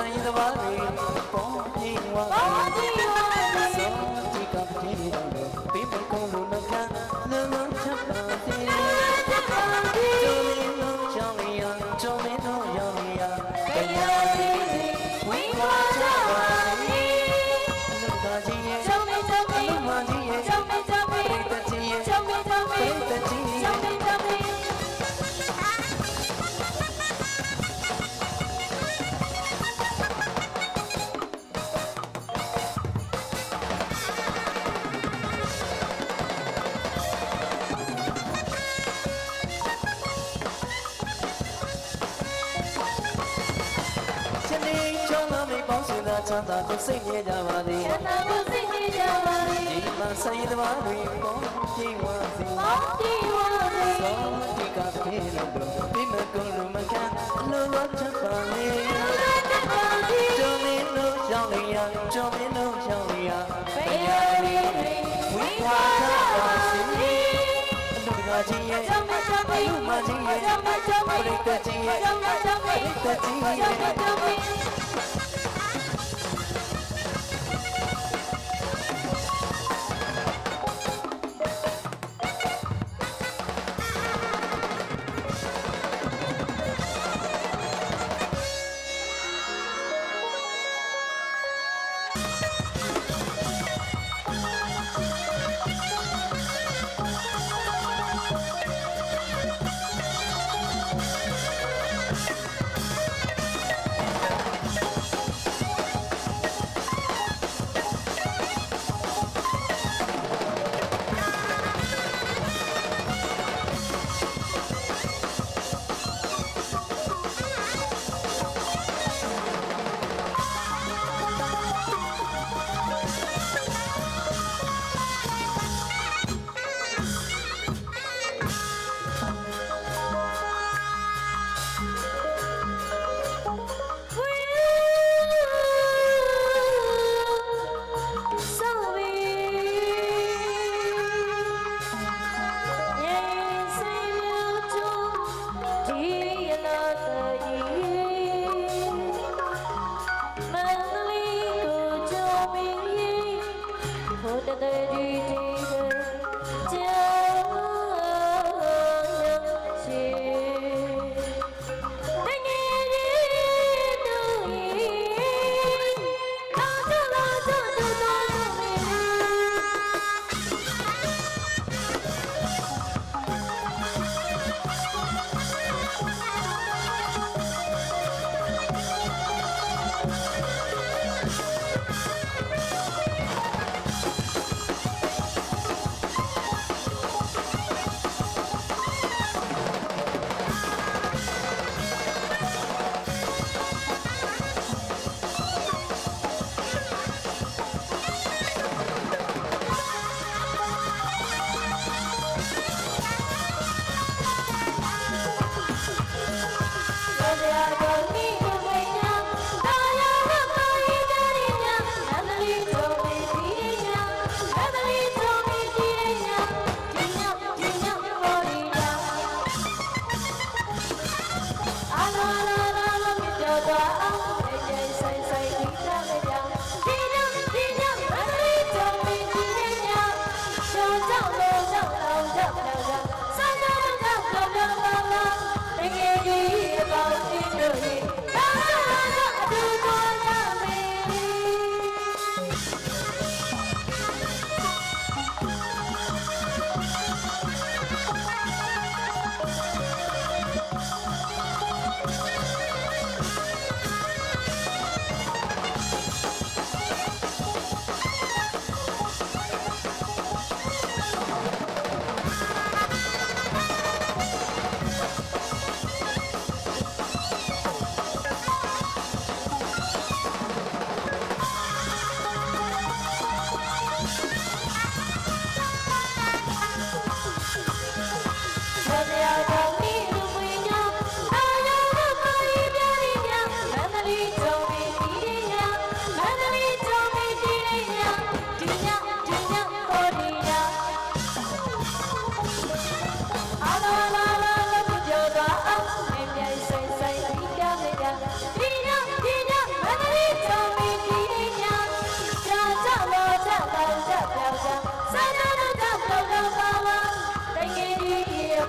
ဆိုင်သဘာတွေပေါင်းပြေဝါဘာဒီရောလေသောတိကပြေတော်ပြီးမကုန်လို့နှကလုံးလုံးချက်ပါသ ချမ်းသာကိုစိတ်နေကြပါသည်ချမ်းသာကိုသိနေကြပါလေဒီမှာဆိုင်သဘာတွေပေါင်းပြေဝါသည်ဘာဒီရောလေသောတိကပြေလို့ပြီးမကုန်လို့မခံလို့တော့ချက်ပါလေချက်ပါဒီကျုံလေးလို့ရှောင်းလျာကျုံလေးလို့ရှောင်းလျာဘယ်ရသည်ဝိဝါချပါလေလူကကြီးရဲ့ချုံမေချုံမေလူမကြီးရဲ့ချုံမေချုံမေပြိတ္တကြီးရဲ့ချုံမေချုံမေပြိတ္တကြီးချုံရဲ့ မေချုံ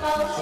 ကြီး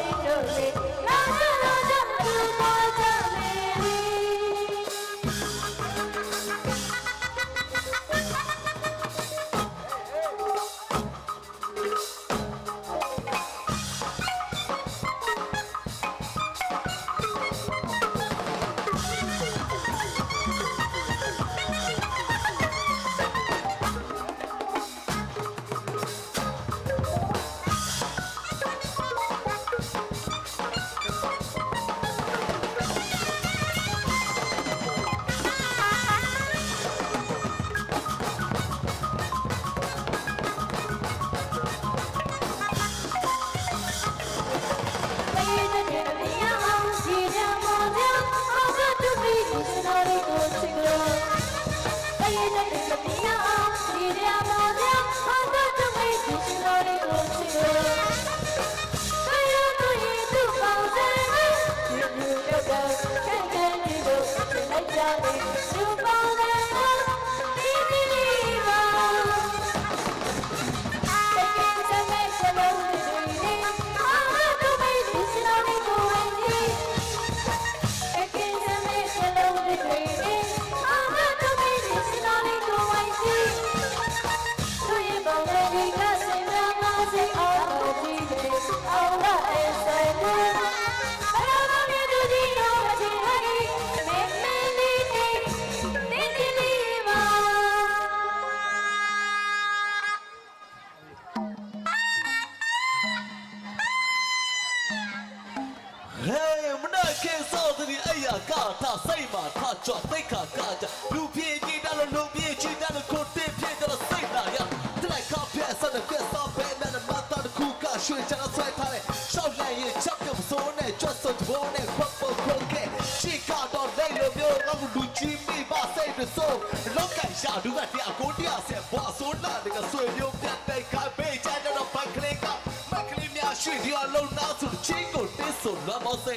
ရွှေချာဆွဲထားတယ်ရှောက်လိုက်ရင်ချက်ပြုံစိုးနဲ့ကြွတ်စုံဘုံနဲ့ခွက်ပုတ်ခွက်ကဲချီကတော့လိတ်လို့မျိုးငါ့ကိုလူကြီးမိပါစိတ်လို့ဆိုလောက်ကရှာလူကတရားကိုတရားဆက်ဘွားဆိုးလာတဲ့ကဆွေမျိုးပြတ်တဲ့ခါပေးချတဲ့တော့ဘိုက်ကလေးကမက်ကလေးများရွှေဒီအလုံးသားဆိုချင်းကိုတင်းဆိုလွမ်းမောစေ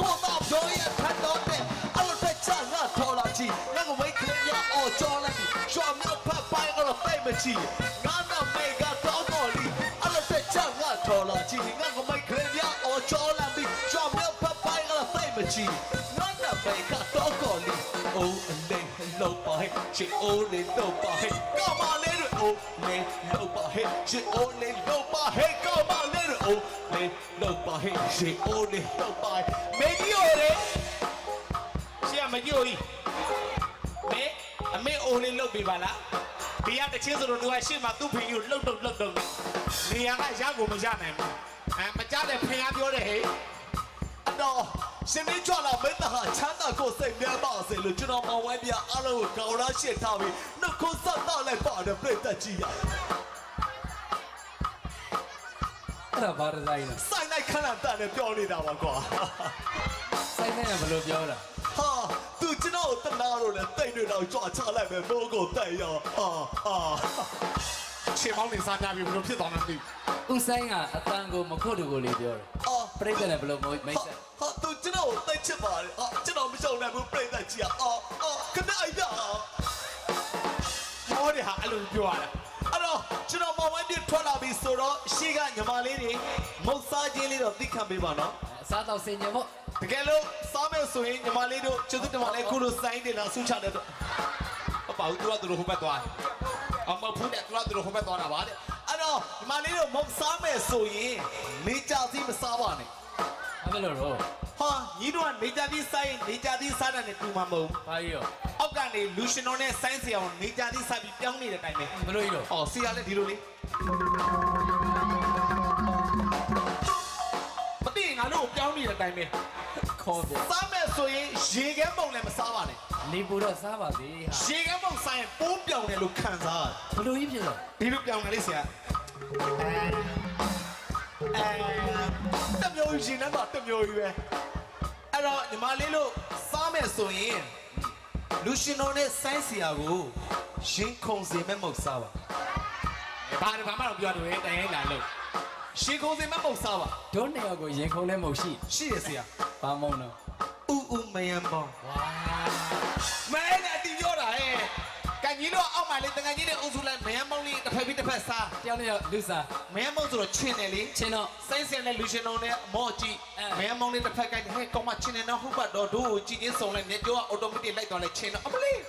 ကိုတော့ပြောရဖတ်တော့တဲ့အလိုတက်ချငါထော်လာချီငါကဝိတ်ကလေးများအော်ကြောလိုက်ရှော်မြောက်ဖတ်ပိုင်းကတော့တိတ်မချီငါ လောက်ပါဟဲ့ချီအိုးလေးတော့ပါဟဲ့ကမလေးတို့အိုးလေးလောက်ပါဟဲ့ချီအိုးလေးလောက်ပါဟဲ့ကမလေးတို့အိုးလေးလောက်ပါဟဲ့ချီအိုးလေးလောက်ပါမေကြီးရောလေရှေ့ကမကြည့်ဘူးမေအမေအိုလေးလုတ်ပေးပါလားဒီကတချင်းဆိုတော့သူကရှေ့မှာသူ့ဖင်ကြီးကိုလှုပ်တော့လှုပ်တော့နေရာကရကိုမရနိုင်ဘူးအဲမကြတဲ့ဖင်ကပြောတယ်ဟေးတော့ ရှင်မင်းကြွလာမင်းသားဟာချမ်းသာကိုစိတ်မြတ်ပါစေလို့ကျွန်တော်မောင်ဝဲပြအားလုံးကိုကောင်းရရှင်းထားပြီးနှုတ်ခွန်းဆက်တော့လိုက်ပါတယ်ပြည့်သက်ကြီးရအဲ့ဒါဘာဒီဇိုင်းလဲစိုင်းလိုက်ခဏတန်နဲ့ပြောနေတာပါကွာစိုင်းနေရဘယ်လိုပြောတာဟာသူကျွန်တော်တနာလို့လည်းတိတ်တွေတော့ကြွချလိုက်မယ်မိုးကိုတက်ရောအာအာခြေပေါင်းနေစားကြပြီဘယ်လိုဖြစ်သွားမှန်းမသိဘူးဦးဆိုင်ကအတန်ကိုမခုတ်တူကိုလေးပြောတယ်အာပြိတ္တနဲ့ဘယ်လိုမိတ်ဆက် က်ကြီးอ่ะအာအာခဏအိုက်တာမောတယ်ဟာအဲ့လိုပြောရတာအဲ့တော့ကျွန်တော်မောင်ဝဲပြထွက်လာပြီးစဆိုတော့ရှေ့ကညီမလေးတွေမုတ်စားခြင်းလေးတော့သိခံပေးပါနော်အစားတော့စင်ကြဖို့တကယ်လို့စားမယ်ဆိုရင်ညီမလေးတို့ကျေးဇူးတင်ပါလေခုလိုစိုင်းတင်လာဆူချတဲ့တော့အပေါ့သူကသူတို့ဟိုဘက်သွားအမဖူးတဲ့သူကသူတို့ဟိုဘက်သွားတာပါတဲ့အဲ့တော့ညီမလေးတို့မုတ်စားမယ်ဆိုရင်နေကြစီမစားပါနဲ့ အမေလို့တော့ဟာညီတို့ကနေကြစီစားရင်နေကြစီစားတယ်နဲ့တူမှာမဟုတ်ဘူးဘာကြီးရောအောက်ကနေလူရှင်တော်နဲ့ဆိုင်းစီအောင်နေကြစီစားပြီးပြောင်းနေတဲ့အတိုင်းပဲဘလို့ကြီးတော့အော်စီရလဲဒီလိုလေးမသိရင်ငါတို့ကိုပြောင်းနေတဲ့အတိုင်းပဲခေါ်ပြစားမယ်ဆိုရင်ရေခဲပုံလည်းမစားပါနဲ့နေပူတော့စားပါစေဟာရေခဲပုံစားရင်ပိုးပြောင်းတယ်လို့ခံစားရတယ်ဘလို့ကြီးဖြစ်တော့ဒီလိုပြောင်းတယ်လေဆရာ အဲတမျိုးကြီးနဲ့တော့တမျိုးကြီးပဲအဲ့တော့ညီမလေးတို့စားမယ်ဆိုရင်လူရှင်တော်နဲ့ဆိုင်းစီယာကိုရင်ခုန်စေမဲ့မဟုတ်စားပါဘာဘာမှတော့ပြောတယ်တိုင်ရင်လာလို့ရှင်ခုန်စေမဲ့မဟုတ်စားပါဒုံးနေရောက်ကိုရင်ခုန်တဲ့မဟုတ်ရှိရှိရဆရာဘာမုံတော့ဥဥမယံပေါင်းဝါ တို့အောက်မှာလေတငယ်ကြီးတွေအုပ်စုလိုက်မယံပေါင်းလေးတစ်ဖက်ပြီးတစ်ဖက်စားတယောက်နဲ့လူစားမယံပေါင်းဆိုတော့ချင်းတယ်လေချင်းတော့စိုင်းစင်နဲ့လူရှင်တော်နဲ့အမော့ကြည့်အဲမယံပေါင်းလေးတစ်ဖက်ကဟဲ့ကောင်းမချင်းနေတော့ဟုတ်ပါတော့တို့ကိုကြည့်ချင်းစုံလိုက်မြကြောကအော်တိုမက်တစ်လိုက်သွားလိုက်ချင်းတော့အမလေး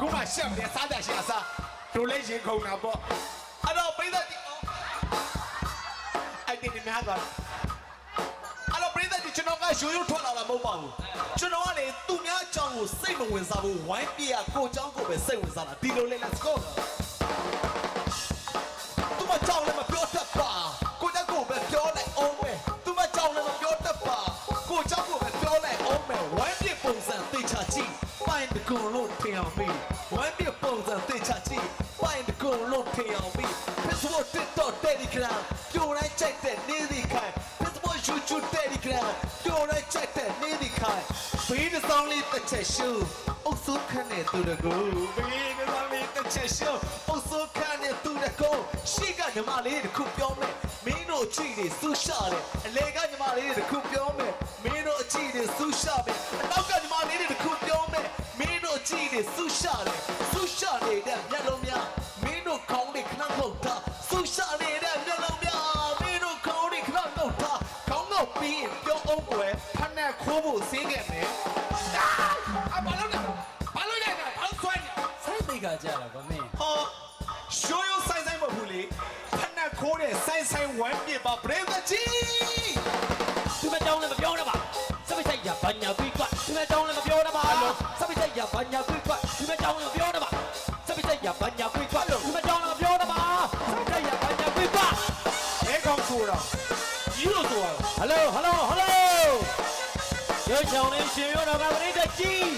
ခုမှရှက်တယ်စားကြရှာစားတို့လည်းရင်ခုန်တာပေါ့အဲ့တော့ပြိဿကြီးအော်အဲ့ဒီများသွားအဲ့တော့ပြိဿ ကြီးကျွန်တော်ကရိုးရိုးထွက်လာတာမဟုတ်ပါဘူးကျွန်တော်ကလေသူများအကြောင်းကိုစိတ်မဝင်စားဘူးဝိုင်းပြရကိုအကြောင်းကိုပဲစိတ်ဝင်စားတာဒီလိုလေ let's go သူမကြောက်လည်းမပြောတတ်ပါကိုကြောက်ကိုပဲပြောလိုက်အောင်ပဲသူမကြောက်လည်းမပြောတတ်ပါကိုကြောက်ကိုပဲပြောလိုက်အောင်ပဲဝိုင်းပြပုံစံသိချကြည့်ပိုင်တကုံလို့ထင်အောင်ပြီဝိုင်းပြပုံစံသိချကြည့်ပိုင်တကုံလို့ထင်အောင်ပြီ Facebook TikTok Telegram ဘေးတစ်ဆောင်လေးတစ်ချက်ရှူအုပ်စုခန့်တဲ့သူတကူဘေးတစ်ဆောင်လေးတစ်ချက်ရှူအုပ်စုခန့်တဲ့သူတကူရှေ့ကညီမလေးတစ်ခုပြောမယ်မင်းတို့အချီတွေဆူရှာတယ်အလေကညီမလေးတစ်ခုပြောမယ်မင်းတို့အချီတွေဆူရှာမယ်အနောက်ကညီမလေးတစ်ခုပြောမယ်မင်းတို့အချီတွေဆူရှာတယ်ဆူရှာနေတဲ့မျက်လုံးများ ဖက်နဲ့ခိုးဖို့စင်းခဲ့မယ်အဘာလို့လဲဘာလို့လဲဘာလို့ဆွဲနေစိုက်သိကကြတာကွာမင်းဟောရှိုးရိုးဆိုင်ဆိုင်မဟုတ်ဘူးလေဖက်နဲ့ခိုးတဲ့ဆိုင်ဆိုင်ဝမ်းပြပါဘရေမကြီးသူမတောင်းလည်းမပြောတော့ပါစပိတ်ဆိုင်ရဘာညာကွိကွသူမတောင်းလည်းမပြောတော့ပါစပိတ်ဆိုင်ရဘာညာကွိကွသူမတောင်းလည်းမပြောတော့ပါစပိတ်ဆိုင်ရဘာညာကွိကွသူမတောင်းလည်းမပြောတော့ပါစပိတ်ဆိုင်ရဘာညာကွိကွဘဲကောင်းဆိုတာကြီးလို့ဆိုရတော့ဟယ်လိုဟယ်လိုဟယ်လိုရုပ် ချောင်းလေးရှင်ရောတော့ကပရိသတ်ကြီး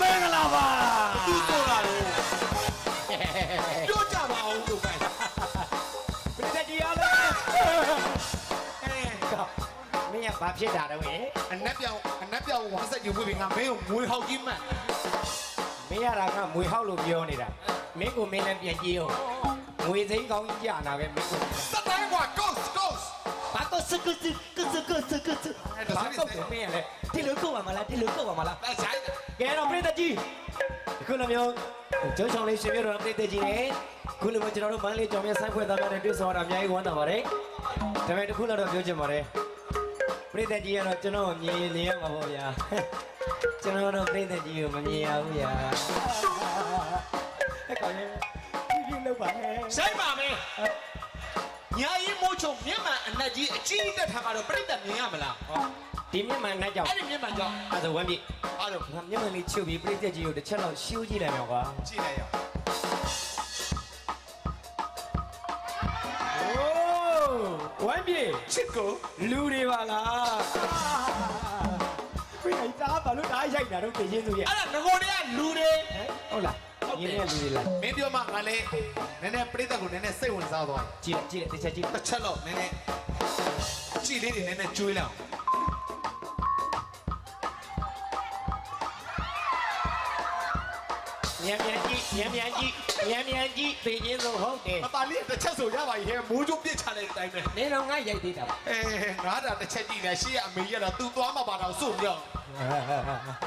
မင်္ဂလာပါသူဆိုတာတော့ပြောကြပါအောင်သူကဲပရိသတ်ကြီးရလဲအဲမင်းကဘာဖြစ်တာတော့ဟဲ့အနက်ပြောင်အနက်ပြောင်ဝမ်းဆက်ယူပြီးငါမင်းကိုငွေဟောက်ကြီးမှတ်မင်းရတာကမွေဟောက်လို့ပြောနေတာမင်းကိုမင်းလည်းပြန်ကြည့်အောင်ငွေသိန်းကောင်းကြီးကြာနာပဲမင်းကိုစတိုင်းကွာ ghost ghost ဘာတော့စကုစကုစကုစကုစ အဲ့ဒါဘာဆိုတော့မင်းရလဲဒီလိုကောက်ပါမလားဒီလိုကောက်ပါမလားအဲ့ဆိုင်ကဲတော့ပြိတ္တကြီးအခုလိုမျိုးကျုံးချောင်းလေးရှင်ပြတော့ပြိတ္တကြီးနဲ့ခုလိုမျိုးကျွန်တော်တို့မန်းလေးကြောင်မြဆိုင်ဖွဲ့သားများနဲ့တွေ့ဆုံရတာအများကြီးဝမ်းသာပါတယ်ဒါပေမဲ့တစ်ခုတော့ပြောချင်ပါတယ်ပြိတ္တကြီးကတော့ကျွန်တော်မြင်မြင်ရမှာပေါ့ဗျာကျွန်တော်တို့ပြိတ္တကြီးကိုမမြင်ရဘူးဗျာအဲ့ကောင်လေးဒီလိုပါဟဲ့ဆိုင်ပါမယ်ညာရင်မိုးချုံမြင့်မှန်အနက်ကြီးအကြီးတက်ထားကတော့ပြိတ္တမြင်ရမလား ဒီမြင့်မှန်နဲ့ကြောင့်အဲ့ဒီမြင့်မှန်ကြောင့်အဲ့ဒါဝမ်းပြီအားလုံးငါမြင့်မှန်လေးချုပ်ပြီးပြိတ္တကြီးကိုတစ်ချက်လောက်ရှင်းကြည့်လိုက်မယ်ကွာကြည့်လိုက်ရအောင်โอ้ဝမ်းပြေချစ်ကိုလူတွေပါလားခွေးအိသားဘာလို့ဓာတ်ရိုက်တာတော့ပြင်းသူရဲ့အဲ့ဒါငကိုတွေကလူတွေဟုတ်လားရင်းနေလူတွေလားမင်းပြောမှငါလည်းနည်းနည်းပြိတ္တကိုနည်းနည်းစိတ်ဝင်စားသွားကြည့်ကြည့်တစ်ချက်ကြည့်တစ်ချက်တော့နည်းနည်းကြည့်လေးတွေနည်းနည်းကျွေးလောက် မြန်မြန်ကြည့်မြန်မြန်ကြည့်မြန်မြန်ကြီးသိချင်းဆုံးဟုတ်တယ်မပါလေးတစ်ချက်ဆိုရပါရဲ့မိုးကြိုးပြစ်ချတဲ့အတိုင်းပဲနေတော့ငါရိုက်သေးတာပါအဲငါတာတစ်ချက်ကြည့်နေရှေ့ကအမေရတော့ तू သွားမှာပါတော့စုမြောက်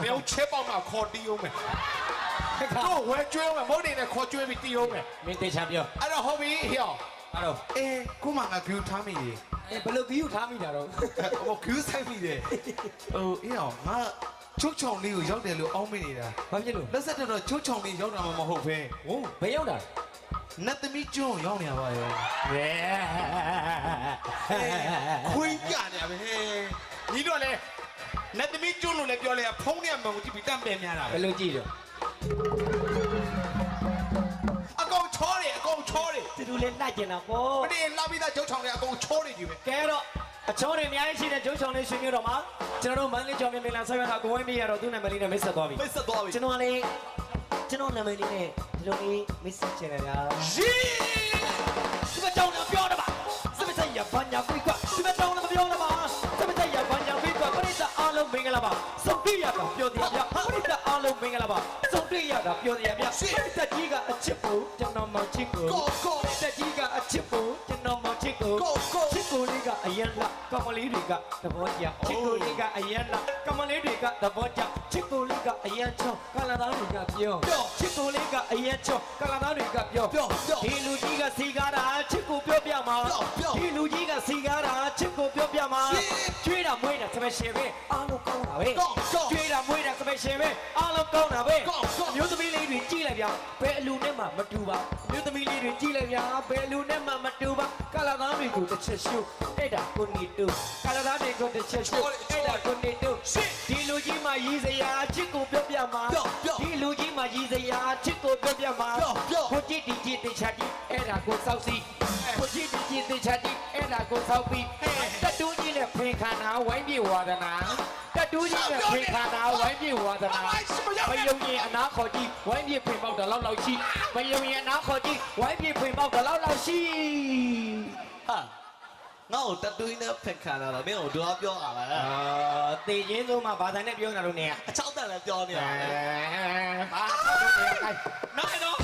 ဘယ်ချက်ပေါက်မှာခေါ်တီးအောင်မယ်တော့ဝဲကျွေးအောင်မဟုတ်နေနဲ့ခေါ်ကျွေးပြီးတီးအောင်မယ်မင်းတေချာပြောအဲ့တော့ဟုတ်ပြီဟေ့အဲ့တော့အေးခုမှငါ view ထားမိတယ်အဲဘယ်လိုဗီယူထားမိတာတော့ဟို view ဆိုင်မိတယ်ဟိုအေးအောင်ငါ ချုပ်ချောင်လေးကိုရောက်တယ်လို့အောင်းမိနေတာဘာဖြစ်လို့လက်ဆက်တော့ချုပ်ချောင်လေးရောက်တာမှမဟုတ်ဘဲဟိုဘယ်ရောက်တာနတ်သမီးကျွန်းရောက်နေပါရဲ့ဘယ်ခွင်းပြနေရပဲဟဲ့ညီတော့လေနတ်သမီးကျွန်းလို့လည်းပြောလဲဖုံးနေမှမကြည့်ပြီးတန့်ပယ်များတာဘယ်လိုကြည့်တော့အကောင်ချောတယ်အကောင်ချောတယ်သူတို့လည်းနှက်ကျင်တာပေါ့မနေ့လာပြီးသားချုပ်ချောင်လေးအကောင်ချောတယ်ကြီးပဲကဲတော့ အချောတွေအများကြီးရှိတဲ့ကျုံချောင်းလေးရှင်မျိုးတော်မှာကျွန်တော်တို့မန္တလေးကျော်မြင်မင်္ဂလာဆက်ရတာကိုဝင်းမီရတော့သူ့နာမည်လေးနဲ့မိတ်ဆက်သွားပြီပိတ်ဆက်သွားပြီကျွန်တော်ကလေကျွန်တော်နာမည်လေးနဲ့ဒီလိုလေးမိတ်ဆက်ချင်တယ်ဗျာရီးဒီမကြောင်တော့ပြောတယ်ပါစမစိတ်ရဘာညာပြိကွာဒီမကြောင်တော့ပြောတယ်ပါစမစိတ်ရဘာညာပြိကွာပရိသတ်အားလုံးမင်္ဂလာပါစုံပြရတာပြောတယ်ဗျာပရိသတ်အားလုံးမင်္ဂလာပါစုံပြရတာပြောတယ်ဗျာပရိသတ်ကြီးကအချစ်ဖို့ကျွန်တော်မောင်ချစ်ကိုကိုကိုပရိသတ်ကြီးကအချစ်ဖို့ကျွန်တော်မောင် ချစ်ကိုကိုကိုချစ်ကိုလေးကအယံလာကမလေးတွေကသဘောကျချစ်ကိုလေးကအယံလာကမလေးတွေကသဘောကျချစ်ကိုလေးကအယံချောကလာသားတွေကပြောချစ်ကိုလေးကအယံချောကလာသားတွေကပြောပြောပြောဒီလူကြီးကစီကားတာချစ်ကိုပြောပြမှာပြောပြောဒီလူကြီးကစီကားတာချစ်ကိုပြောပြမှာရှင်းကျွေးတာမွေးတာစပယ်ရှင်ပဲအားလုံးကောင်းတာပဲကောင်းကောင်းကျွေးတာမွေးတာစပယ်ရှင်ပဲအားလုံးကောင်းတာပဲကောင်းကောင်းမျိုးသမီးလေး တွေကြည့်လိုက်ဗျာဘယ်အလူနဲ့မှမတူပါမျိုးသမီးလေးတွေကြည့်လိုက်ဗျာဘယ်အလူနဲ့မှမတူပါကလာသားတွေကိုတစ်ချက်ရှုအဲ့ဒါကိုနီတူကလာသားတွေကိုတစ်ချက်ရှုအဲ့ဒါကိုနီတူဒီလူကြီးမှရည်စရာချစ်ကိုပြောပြမှာပြောပြောဒီလူကြီးမှရည်စရာချစ်ကိုပြောပြမှာပြောပြောကိုကြည့်ဒီကြည့်တေချာကြည့်အဲ့ဒါကိုစောက်စီကိုကြည့်ဒီကြည့်တေချာကြည့်အဲ့ဒါကိုစောက်ပြီး ပြေဝါဒနာတတူးကြီးနဲ့ဖင်ခန္ဓာဝိုင်းပြေဝါဒနာမယုံရင်အနာခေါ်ကြည့်ဝိုင်းပြေဖင်ပေါက်တယ်လောက်လောက်ရှိမယုံရင်အနာခေါ်ကြည့်ဝိုင်းပြေဖင်ပေါက်တယ်လောက်လောက်ရှိဟာငါ့ကိုတတူးနဲ့ဖက်ခံလာတာမင်းကိုတော့ပြောရလားအာတေချင်းဆုံးမှာဘာသာနဲ့ပြောနေတာလို့နေရအချောက်တက်လည်းပြောနေတာဘာသာနဲ့ခိုင်းနိုင်တော့